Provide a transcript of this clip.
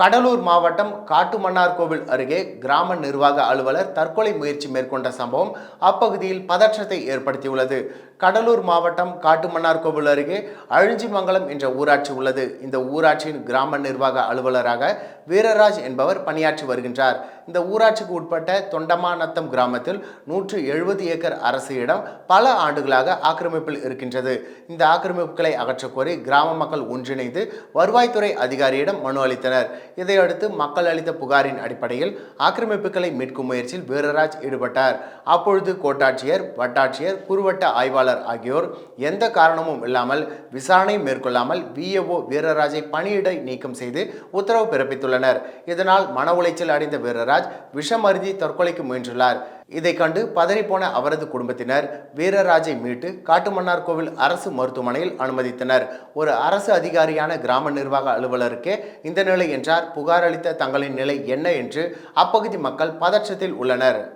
கடலூர் மாவட்டம் காட்டுமன்னார்கோவில் அருகே கிராம நிர்வாக அலுவலர் தற்கொலை முயற்சி மேற்கொண்ட சம்பவம் அப்பகுதியில் பதற்றத்தை ஏற்படுத்தியுள்ளது. கடலூர் மாவட்டம் காட்டுமன்னார்கோவில் அருகே அழிஞ்சிமங்கலம் என்ற ஊராட்சி உள்ளது. இந்த ஊராட்சியின் கிராம நிர்வாக அலுவலராக வீரராஜ் என்பவர் பணியாற்றி வருகின்றார். இந்த ஊராட்சிக்கு உட்பட்ட தொண்டமாநத்தம் கிராமத்தில் நூற்று எழுபது ஏக்கர் அரசு இடம் பல ஆண்டுகளாக ஆக்கிரமிப்பில் இருக்கின்றது. இந்த ஆக்கிரமிப்புகளை அகற்றக்கோரி கிராம மக்கள் ஒன்றிணைந்து வருவாய்த்துறை அதிகாரியிடம் மனு அளித்தனர். இதையடுத்து மக்கள் அளித்த புகாரின் அடிப்படையில் ஆக்கிரமிப்புகளை மீட்கும் முயற்சியில் வீரராஜ் ஈடுபட்டார். அப்பொழுது கோட்டாட்சியர் வட்டாட்சியர் குறுவட்ட ஆய்வாளர் ஆகியோர் எந்த காரணமும் இல்லாமல் விசாரணை மேற்கொள்ளாமல் விஏஓ வீரராஜை பணியிடை நீக்கம் செய்து உத்தரவு பிறப்பித்துள்ளனர். இதனால் மன உளைச்சல் அடைந்த வீரராஜ் விஷம் தற்கொலைக்கு முயன்றுள்ளார். இதை கண்டு பதறிப்போன அவரது குடும்பத்தினர் வீரராஜை மீட்டு காட்டுமன்னார்கோவில் அரசு மருத்துவமனையில் அனுமதித்தனர். ஒரு அரசு அதிகாரியான கிராம நிர்வாக அலுவலருக்கே இந்த நிலை என்றார். புகார் அளித்த தங்களின் நிலை என்ன என்று அப்பகுதி மக்கள் பதற்றத்தில் உள்ளனர்.